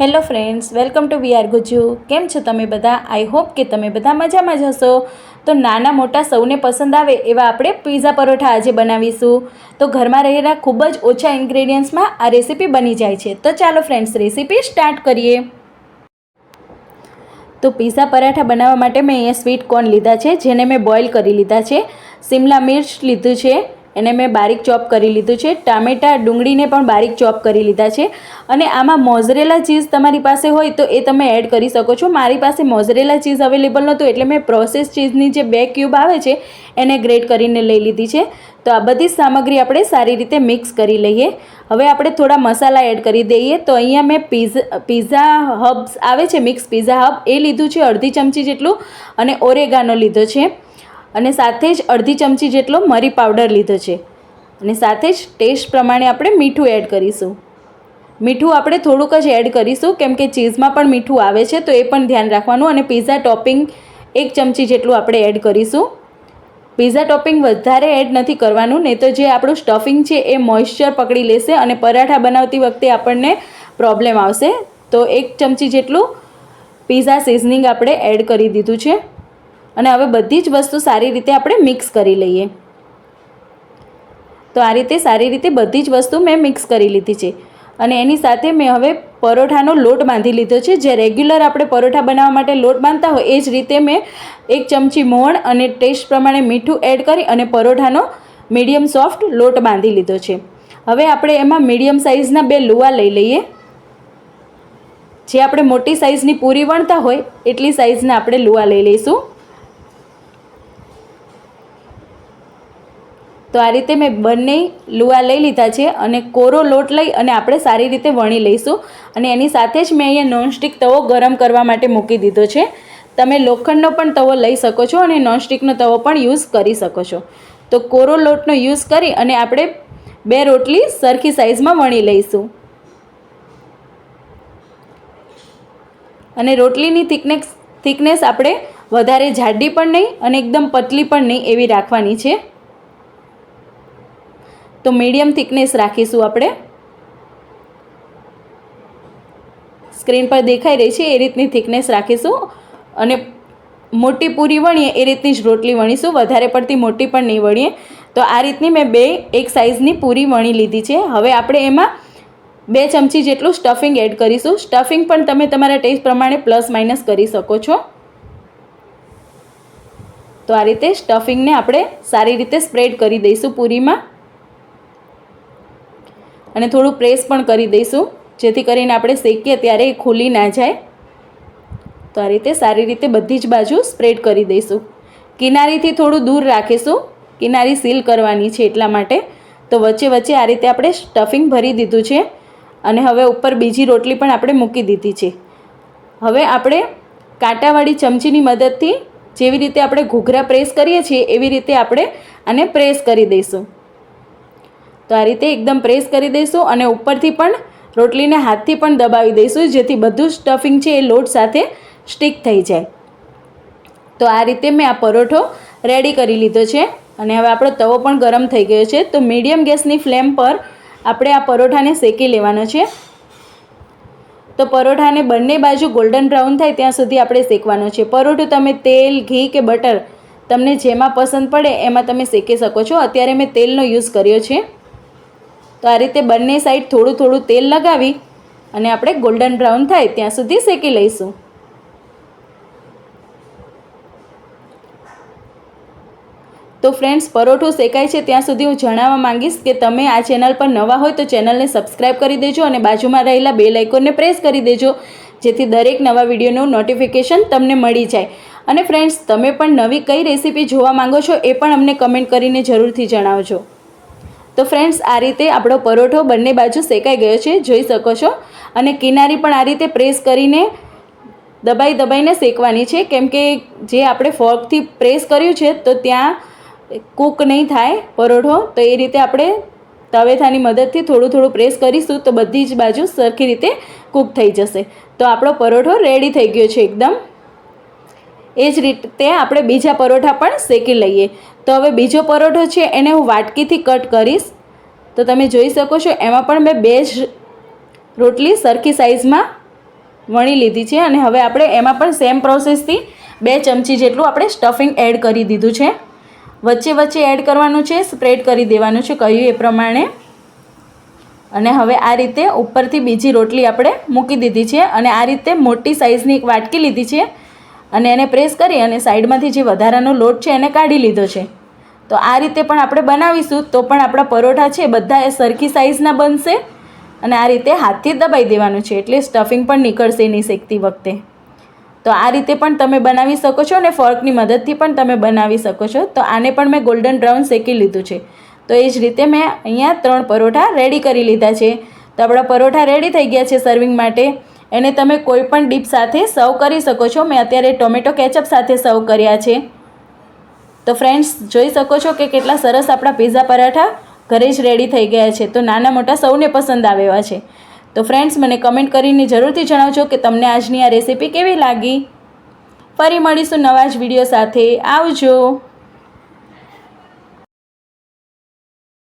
Hello friends, welcome to we are Gujju કેમ છો તમે બધા? આઈ હોપ કે તમે બધા મજામાં જ હશો. તો નાના મોટા સૌને પસંદ આવે એવા આપણે પીઝા પરોઠા આજે બનાવીશું. તો ઘરમાં રહેલા ખૂબ જ ઓછા ઇન્ગ્રેડિયન્ટ્સમાં આ રેસીપી બની જાય છે. તો ચાલો ફ્રેન્ડ્સ, રેસીપી સ્ટાર્ટ કરીએ. તો પીઝા પરાઠા બનાવવા માટે મેં અહીંયા સ્વીટ કોર્ન લીધા છે, જેને મેં બોઇલ કરી લીધા છે. સિમલા મિર્ચ લીધું છે. એને મેં બારીક ચોપ કરી લીધું છે. ટામેટાં ડુંગળીને પણ બારીક ચોપ કરી લીધા છે. અને આમાં મોઝરેલા ચીઝ તમારી પાસે હોય તો એ તમે એડ કરી શકો છો. મારી પાસે મોઝરેલા ચીઝ અવેલેબલ નહોતું એટલે મેં પ્રોસેસ ચીઝની જે બે ક્યુબ આવે છે એને ગ્રેટ કરીને લઈ લીધી છે. તો આ બધી સામગ્રી આપણે સારી રીતે મિક્સ કરી લઈએ. હવે આપણે થોડા મસાલા એડ કરી દઈએ. તો અહીંયા મેં પીઝા પીઝા હબ્સ આવે છે, મિક્સ પીઝા હબ. એ લીધું છે અડધી ચમચી જેટલું અને ઓરેગાનો લીધો છે. અને સાથે જ અડધી ચમચી જેટલો મરી પાવડર લીધો છે. અને સાથે જ ટેસ્ટ પ્રમાણે આપણે મીઠું એડ કરીશું. મીઠું આપણે થોડુંક જ એડ કરીશું, કેમ કે ચીઝમાં પણ મીઠું આવે છે, તો એ પણ ધ્યાન રાખવાનું. અને પીઝા ટોપિંગ એક ચમચી જેટલું આપણે એડ કરીશું. પીઝા ટોપિંગ વધારે એડ નથી કરવાનું, નહીં તો જે આપણું સ્ટફિંગ છે એ મોઇશ્ચર પકડી લેશે અને પરાઠા બનાવતી વખતે આપણને પ્રોબ્લેમ આવશે. તો એક ચમચી જેટલું પીઝા સિઝનિંગ આપણે એડ કરી દીધું છે. અને હવે બધી જ વસ્તુ સારી રીતે આપણે મિક્સ કરી લઈએ. તો આ રીતે સારી રીતે બધી જ વસ્તુ મેં મિક્સ કરી લીધી છે. અને એની સાથે મેં હવે પરોઠાનો લોટ બાંધી લીધો છે. જે રેગ્યુલર આપણે પરોઠા બનાવવા માટે લોટ બાંધતા હોય એ જ રીતે મેં એક ચમચી મોણ અને ટેસ્ટ પ્રમાણે મીઠું એડ કરી અને પરોઠાનો મીડિયમ સોફ્ટ લોટ બાંધી લીધો છે. હવે આપણે એમાં મીડિયમ સાઇઝના બે લુવા લઈ લઈએ. જે આપણે મોટી સાઇઝની પૂરી વણતા હોય, એટલી સાઇઝના આપણે લુવા લઈ લઈશું. તો આ રીતે મેં બંને લુવા લઈ લીધા છે અને કોરો લોટ લઈ અને આપણે સારી રીતે વણી લઈશું. અને એની સાથે જ મેં અહીંયા નોનસ્ટિક તવો ગરમ કરવા માટે મૂકી દીધો છે. તમે લોખંડનો પણ તવો લઈ શકો છો અને નોનસ્ટિકનો તવો પણ યુઝ કરી શકો છો. તો કોરો લોટનો યુઝ કરી અને આપણે બે રોટલી સરખી સાઇઝમાં વણી લઈશું. અને રોટલીની થિકનેસ થિકનેસ આપણે વધારે જાડી પણ નહીં અને એકદમ પતલી પણ નહીં એવી રાખવાની છે. તો મીડિયમ થિકનેસ રાખીશું આપણે. સ્ક્રીન પર દેખાઈ રહી છે, એ રીતની થિકનેસ રાખીશું. અને મોટી પૂરી વણીએ, એ રીતની જ રોટલી વણીશું. વધારે પડતી મોટી પણ નહીં વણીએ. તો આ રીતની મેં બે, એક સાઇઝની પૂરી વણી લીધી છે. હવે આપણે એમાં બે ચમચી જેટલું સ્ટફિંગ એડ કરીશું. સ્ટફિંગ પણ તમે તમારા ટેસ્ટ પ્રમાણે પ્લસ માઇનસ કરી શકો છો. તો આ રીતે સ્ટફિંગને આપણે સારી રીતે સ્પ્રેડ કરી દઈશું પૂરીમાં. અને થોડું પ્રેસ પણ કરી દઈશું. જેથી કરીને આપણે શેકીએ ત્યારે એ ખુલી ના જાય. તો આ રીતે સારી રીતે બધી જ બાજુ સ્પ્રેડ કરી દઈશું. કિનારીથી થોડું દૂર રાખીશું. કિનારી સીલ કરવાની છે એટલા માટે. તો વચ્ચે વચ્ચે આ રીતે આપણે સ્ટફિંગ ભરી દીધું છે. અને હવે ઉપર બીજી રોટલી પણ આપણે મૂકી દીધી છે. હવે આપણે કાંટાવાળી ચમચીની મદદથી જેવી રીતે આપણે ઘૂઘરા પ્રેસ કરીએ છીએ, એવી રીતે આપણે આને પ્રેસ કરી દઈશું. તો આ રીતે એકદમ પ્રેસ કરી દઈશું અને ઉપરથી પણ રોટલીને હાથથી પણ દબાવી દઈશું, જેથી બધું સ્ટફિંગ છે એ લોટ સાથે સ્ટીક થઈ જાય. તો આ રીતે મેં આ પરોઠો રેડી કરી લીધો છે અને હવે આપણો તવો પણ ગરમ થઈ ગયો છે. તો મીડિયમ ગેસની ફ્લેમ પર આપણે આ પરોઠાને શેકી લેવાનો છે. તો પરોઠાને બંને બાજુ ગોલ્ડન બ્રાઉન થાય ત્યાં સુધી આપણે શેકવાનો છે. પરોઠું તમે તેલ, ઘી કે બટર તમને જેમાં પસંદ પડે એમાં તમે શેકી શકો છો. અત્યારે મેં તેલનો યુઝ કર્યો છે. તો આ રીતે બંને સાઈડ થોડું થોડું તેલ લગાવી અને આપણે ગોલ્ડન બ્રાઉન થાય ત્યાં સુધી શેકી લઈશું. તો ફ્રેન્ડ્સ પરોઠું શેકાય છે ત્યાં સુધી હું જણાવવા માંગીશ કે તમે આ ચેનલ પર નવા હોય તો ચેનલને સબસ્ક્રાઈબ કરી દેજો અને બાજુમાં રહેલા બે લાઇકોનને પ્રેસ કરી દેજો, જેથી દરેક નવા વિડીયોનું નોટિફિકેશન તમને મળી જાય. અને ફ્રેન્ડ્સ તમે પણ નવી કઈ રેસીપી જોવા માંગો છો એ પણ અમને કમેન્ટ કરીને જરૂરથી જણાવજો. તો ફ્રેન્ડ્સ આ રીતે આપણો પરોઠો બંને બાજુ શેકાઈ ગયો છે, જોઈ શકો છો. અને કિનારી પણ આ રીતે પ્રેસ કરીને દબાઈ દબાઈને શેકવાની છે. કેમ કે જે આપણે ફોર્કથી પ્રેસ કર્યું છે, તો ત્યાં કૂક નહીં થાય પરોઠો. તો એ રીતે આપણે તવેથાની મદદથી થોડું થોડું પ્રેસ કરીશું, તો બધી જ બાજુ સરખી રીતે કૂક થઈ જશે. તો આપણો પરોઠો રેડી થઈ ગયો છે એકદમ. એ જ રીતે આપણે બીજા પરોઠા પણ શેકી લઈએ. તો હવે બીજો પરોઠો છે, એને હું વાટકીથી કટ કરીશ. તો તમે જોઈ શકો છો, એમાં પણ મેં બે જ રોટલી સરખી સાઇઝમાં વણી લીધી છે અને હવે આપણે એમાં પણ સેમ પ્રોસેસથી બે ચમચી જેટલું આપણે સ્ટફિંગ એડ કરી દીધું છે. વચ્ચે વચ્ચે એડ કરવાનું છે સ્પ્રેડ કરી દેવાનું છે, કહ્યું એ પ્રમાણે. અને હવે આ રીતે ઉપરથી બીજી રોટલી આપણે મૂકી દીધી છે અને આ રીતે મોટી સાઇઝની એક વાટકી લીધી છે. અને એને પ્રેસ કરી અને સાઈડમાંથી જે વધારાનો લોટ છે એને કાઢી લીધો છે. તો આ રીતે પણ આપણે બનાવીશું, તો પણ આપણા પરોઠા છે બધા એ સરખી સાઇઝના બનશે અને આ રીતે હાથથી દબાઈ દેવાનું છે, એટલે સ્ટફિંગ પણ નીકળશે નહીં શેકતી વખતે. તો આ રીતે પણ તમે બનાવી શકો છો અને ફોર્કની મદદથી પણ તમે બનાવી શકો છો. તો આને પણ મેં ગોલ્ડન બ્રાઉન શેકી લીધું છે. તો એ જ રીતે મેં અહીંયા ત્રણ પરોઠા રેડી કરી લીધા છે. તો આપણા પરોઠા રેડી થઈ ગયા છે સર્વિંગ માટે. એને તમે કોઈ પણ ડીપ સાથે સર્વ કરી શકો છો. મેં અત્યારે ટોમેટો કેચઅપ સાથે સર્વ કર્યા છે. તો ફ્રેન્ડ્સ, જોઈ શકો છો કે કેટલા સરસ આપણા પીઝા પરાઠા ઘરે જ રેડી થઈ ગયા છે. તો નાના મોટા સૌને પસંદ આવેવા છે. તો ફ્રેન્ડ્સ, મને કમેન્ટ કરીને જરૂરથી જણાવજો કે તમને આજની આ રેસીપી કેવી લાગી. ફરી મળીશું નવા જ વીડિયો સાથે. આવજો.